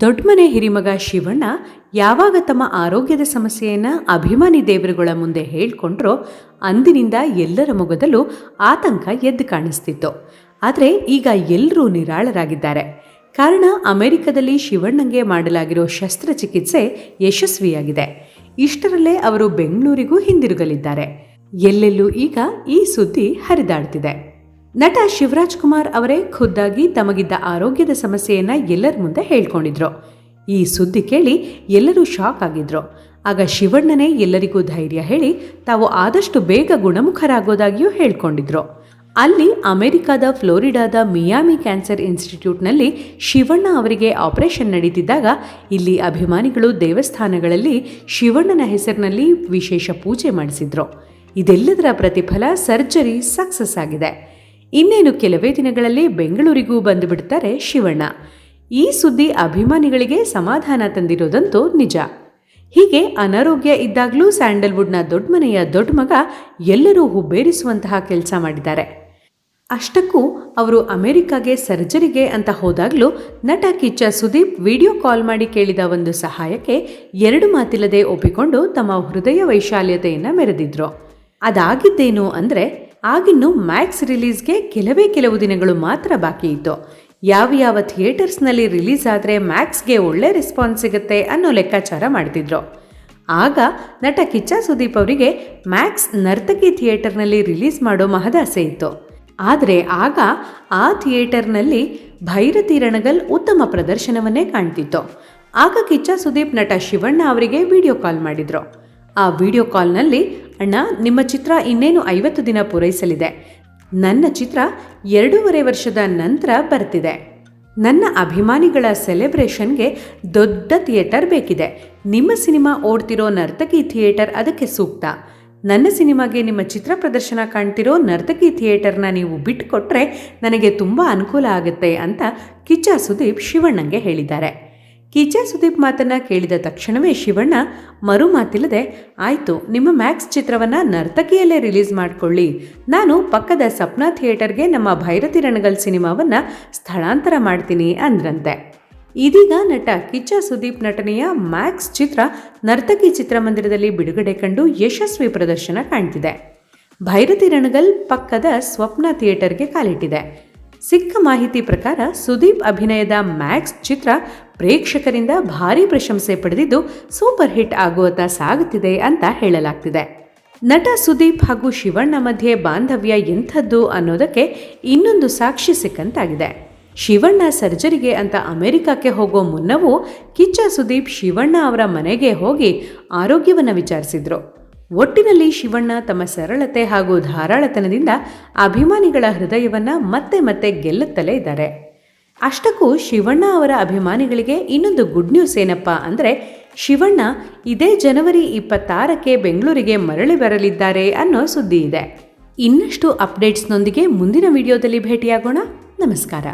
ದೊಡ್ಡಮನೆ ಹಿರಿಮಗ ಶಿವಣ್ಣ ಯಾವಾಗ ತಮ್ಮ ಆರೋಗ್ಯದ ಸಮಸ್ಯೆಯನ್ನು ಅಭಿಮಾನಿ ದೇವರುಗಳ ಮುಂದೆ ಹೇಳ್ಕೊಂಡ್ರೋ ಅಂದಿನಿಂದ ಎಲ್ಲರ ಮೊಗದಲ್ಲೂ ಆತಂಕ ಎದ್ದು ಕಾಣಿಸ್ತಿತ್ತು. ಆದರೆ ಈಗ ಎಲ್ಲರೂ ನಿರಾಳರಾಗಿದ್ದಾರೆ. ಕಾರಣ ಅಮೆರಿಕದಲ್ಲಿ ಶಿವಣ್ಣಂಗೆ ಮಾಡಲಾಗಿರೋ ಶಸ್ತ್ರಚಿಕಿತ್ಸೆ ಯಶಸ್ವಿಯಾಗಿದೆ. ಇಷ್ಟರಲ್ಲೇ ಅವರು ಬೆಂಗಳೂರಿಗೂ ಹಿಂದಿರುಗಲಿದ್ದಾರೆ. ಎಲ್ಲೆಲ್ಲೂ ಈಗ ಈ ಸುದ್ದಿ ಹರಿದಾಡ್ತಿದೆ. ನಟ ಶಿವರಾಜ್ ಕುಮಾರ್ ಅವರೇ ಖುದ್ದಾಗಿ ತಮಗಿದ್ದ ಆರೋಗ್ಯದ ಸಮಸ್ಯೆಯನ್ನ ಎಲ್ಲರ ಮುಂದೆ ಹೇಳ್ಕೊಂಡಿದ್ರು. ಈ ಸುದ್ದಿ ಕೇಳಿ ಎಲ್ಲರೂ ಶಾಕ್ ಆಗಿದ್ರು. ಆಗ ಶಿವಣ್ಣನೇ ಎಲ್ಲರಿಗೂ ಧೈರ್ಯ ಹೇಳಿ ತಾವು ಆದಷ್ಟು ಬೇಗ ಗುಣಮುಖರಾಗೋದಾಗಿಯೂ ಹೇಳ್ಕೊಂಡಿದ್ರು. ಅಲ್ಲಿ ಅಮೆರಿಕದ ಫ್ಲೋರಿಡಾದ ಮಿಯಾಮಿ ಕ್ಯಾನ್ಸರ್ ಇನ್ಸ್ಟಿಟ್ಯೂಟ್ನಲ್ಲಿ ಶಿವಣ್ಣ ಅವರಿಗೆ ಆಪರೇಷನ್ ನಡೀತಿದ್ದಾಗ ಇಲ್ಲಿ ಅಭಿಮಾನಿಗಳು ದೇವಸ್ಥಾನಗಳಲ್ಲಿ ಶಿವಣ್ಣನ ಹೆಸರಿನಲ್ಲಿ ವಿಶೇಷ ಪೂಜೆ ಮಾಡಿಸಿದ್ರು. ಇದೆಲ್ಲದರ ಪ್ರತಿಫಲ ಸರ್ಜರಿ ಸಕ್ಸಸ್ ಆಗಿದೆ. ಇನ್ನೇನು ಕೆಲವೇ ದಿನಗಳಲ್ಲಿ ಬೆಂಗಳೂರಿಗೂ ಬಂದುಬಿಡ್ತಾರೆ ಶಿವಣ್ಣ. ಈ ಸುದ್ದಿ ಅಭಿಮಾನಿಗಳಿಗೆ ಸಮಾಧಾನ ತಂದಿರೋದಂತೂ ನಿಜ. ಹೀಗೆ ಅನಾರೋಗ್ಯ ಇದ್ದಾಗಲೂ ಸ್ಯಾಂಡಲ್ವುಡ್ನ ದೊಡ್ಡ ಮನೆಯ ದೊಡ್ಡ ಮಗ ಎಲ್ಲರೂ ಹುಬ್ಬೇರಿಸುವಂತಹ ಕೆಲಸ ಮಾಡಿದ್ದಾರೆ. ಅಷ್ಟಕ್ಕೂ ಅವರು ಅಮೆರಿಕಾಗೆ ಸರ್ಜರಿಗೆ ಅಂತ ಹೋದಾಗಲೂ ನಟ ಕಿಚ್ಚ ಸುದೀಪ್ ವಿಡಿಯೋ ಕಾಲ್ ಮಾಡಿ ಕೇಳಿದ ಒಂದು ಸಹಾಯಕ್ಕೆ ಎರಡು ಮಾತಿಲ್ಲದೆ ಒಪ್ಪಿಕೊಂಡು ತಮ್ಮ ಹೃದಯ ವೈಶಾಲ್ಯತೆಯನ್ನು ಮೆರೆದಿದ್ರು. ಅದಾಗಿದ್ದೇನು ಅಂದರೆ ಆಗಿನ್ನು ಮ್ಯಾಕ್ಸ್ ರಿಲೀಸ್ಗೆ ಕೆಲವೇ ಕೆಲವು ದಿನಗಳು ಮಾತ್ರ ಬಾಕಿ ಇತ್ತು. ಯಾವ ಯಾವ ಥಿಯೇಟರ್ಸ್ನಲ್ಲಿ ರಿಲೀಸ್ ಆದರೆ ಮ್ಯಾಕ್ಸ್ಗೆ ಒಳ್ಳೆ ರೆಸ್ಪಾನ್ಸ್ ಸಿಗುತ್ತೆ ಅನ್ನೋ ಲೆಕ್ಕಾಚಾರ ಮಾಡ್ತಿದ್ರು. ಆಗ ನಟ ಕಿಚ್ಚ ಸುದೀಪ್ ಅವರಿಗೆ ಮ್ಯಾಕ್ಸ್ ನರ್ತಕಿ ಥಿಯೇಟರ್ನಲ್ಲಿ ರಿಲೀಸ್ ಮಾಡೋ ಮಹದಾಸೆ ಇತ್ತು. ಆದರೆ ಆಗ ಆ ಥಿಯೇಟರ್ನಲ್ಲಿ ಭೈರತಿ ರಣಗಲ್ ಉತ್ತಮ ಪ್ರದರ್ಶನವನ್ನೇ ಕಾಣ್ತಿತ್ತು. ಆಗ ಕಿಚ್ಚ ಸುದೀಪ್ ನಟ ಶಿವಣ್ಣ ಅವರಿಗೆ ವಿಡಿಯೋ ಕಾಲ್ ಮಾಡಿದ್ರು. ಆ ವಿಡಿಯೋ ಕಾಲ್ನಲ್ಲಿ ಅಣ್ಣ, ನಿಮ್ಮ ಚಿತ್ರ ಇನ್ನೇನು ಐವತ್ತು ದಿನ ಪೂರೈಸಲಿದೆ? ನನ್ನ ಚಿತ್ರ ಎರಡೂವರೆ ವರ್ಷದ ನಂತರ ಬರ್ತಿದೆ. ನನ್ನ ಅಭಿಮಾನಿಗಳ ಸೆಲೆಬ್ರೇಷನ್ಗೆ ದೊಡ್ಡ ಥಿಯೇಟರ್ ಬೇಕಿದೆ. ನಿಮ್ಮ ಸಿನಿಮಾ ಓಡ್ತಿರೋ ನರ್ತಕಿ ಥಿಯೇಟರ್ ಅದಕ್ಕೆ ಸೂಕ್ತ. ನನ್ನ ಸಿನಿಮಾಗೆ ನಿಮ್ಮ ಚಿತ್ರ ಪ್ರದರ್ಶನ ಕಾಣ್ತಿರೋ ನರ್ತಕಿ ಥಿಯೇಟರ್ನ ನೀವು ಬಿಟ್ಟುಕೊಟ್ರೆ ನನಗೆ ತುಂಬ ಅನುಕೂಲ ಆಗುತ್ತೆ ಅಂತ ಕಿಚ್ಚ ಸುದೀಪ್ ಶಿವಣ್ಣಂಗೆ ಹೇಳಿದ್ದಾರೆ. ಕಿಚ್ಚ ಸುದೀಪ್ ಮಾತನ್ನ ಕೇಳಿದ ತಕ್ಷಣವೇ ಶಿವಣ್ಣ, ಮರು ಮಾತಿಲ್ಲದೆ, ಆಯಿತು, ನಿಮ್ಮ ಮ್ಯಾಕ್ಸ್ ಚಿತ್ರವನ್ನು ನರ್ತಕಿಯಲ್ಲೇ ರಿಲೀಸ್ ಮಾಡಿಕೊಳ್ಳಿ. ನಾನು ಪಕ್ಕದ ಸಪ್ನಾ ಥಿಯೇಟರ್ಗೆ ನಮ್ಮ ಭೈರತಿ ರಣಗಲ್ ಸಿನಿಮಾವನ್ನು ಸ್ಥಳಾಂತರ ಮಾಡ್ತೀನಿ, ಅಂದ್ರಂತೆ. ಇದೀಗ ನಟ ಕಿಚ್ಚ ಸುದೀಪ್ ನಟನೆಯ ಮ್ಯಾಕ್ಸ್ ಚಿತ್ರ ನರ್ತಕಿ ಚಿತ್ರಮಂದಿರದಲ್ಲಿ ಬಿಡುಗಡೆ ಕಂಡು ಯಶಸ್ವಿ ಪ್ರದರ್ಶನ ಕಾಣ್ತಿದೆ. ಭೈರತಿ ರಣಗಲ್ ಪಕ್ಕದ ಸ್ವಪ್ನ ಥಿಯೇಟರ್ಗೆ ಕಾಲಿಟ್ಟಿದೆ. ಸಿಕ್ಕ ಮಾಹಿತಿ ಪ್ರಕಾರ ಸುದೀಪ್ ಅಭಿನಯದ ಮ್ಯಾಕ್ಸ್ ಚಿತ್ರ ಪ್ರೇಕ್ಷಕರಿಂದ ಭಾರಿ ಪ್ರಶಂಸೆ ಪಡೆದಿದ್ದು ಸೂಪರ್ ಹಿಟ್ ಆಗುವತ್ತ ಸಾಗುತ್ತಿದೆ ಅಂತ ಹೇಳಲಾಗ್ತಿದೆ. ನಟ ಸುದೀಪ್ ಹಾಗೂ ಶಿವಣ್ಣ ಮಧ್ಯೆ ಬಾಂಧವ್ಯ ಎಂಥದ್ದು ಅನ್ನೋದಕ್ಕೆ ಇನ್ನೊಂದು ಸಾಕ್ಷಿ ಸಿಕ್ಕಂತಾಗಿದೆ. ಶಿವಣ್ಣ ಸರ್ಜರಿಗೆ ಅಂತ ಅಮೆರಿಕಕ್ಕೆ ಹೋಗೋ ಮುನ್ನವೂ ಕಿಚ್ಚ ಸುದೀಪ್ ಶಿವಣ್ಣ ಅವರ ಮನೆಗೆ ಹೋಗಿ ಆರೋಗ್ಯವನ್ನು ವಿಚಾರಿಸಿದ್ರು. ಒಟ್ಟಿನಲ್ಲಿ ಶಿವಣ್ಣ ತಮ್ಮ ಸರಳತೆ ಹಾಗೂ ಧಾರಾಳತನದಿಂದ ಅಭಿಮಾನಿಗಳ ಹೃದಯವನ್ನ ಮತ್ತೆ ಮತ್ತೆ ಗೆಲ್ಲುತ್ತಲೇ ಇದ್ದಾರೆ. ಅಷ್ಟಕ್ಕೂ ಶಿವಣ್ಣ ಅವರ ಅಭಿಮಾನಿಗಳಿಗೆ ಇನ್ನೊಂದು ಗುಡ್ ನ್ಯೂಸ್ ಏನಪ್ಪ ಅಂದರೆ, ಶಿವಣ್ಣ ಇದೇ ಜನವರಿ ಇಪ್ಪತ್ತಾರಕ್ಕೆ ಬೆಂಗಳೂರಿಗೆ ಮರಳಿ ಬರಲಿದ್ದಾರೆ ಅನ್ನೋ ಸುದ್ದಿ ಇದೆ. ಇನ್ನಷ್ಟು ಅಪ್ಡೇಟ್ಸ್ನೊಂದಿಗೆ ಮುಂದಿನ ವಿಡಿಯೋದಲ್ಲಿ ಭೇಟಿಯಾಗೋಣ. ನಮಸ್ಕಾರ.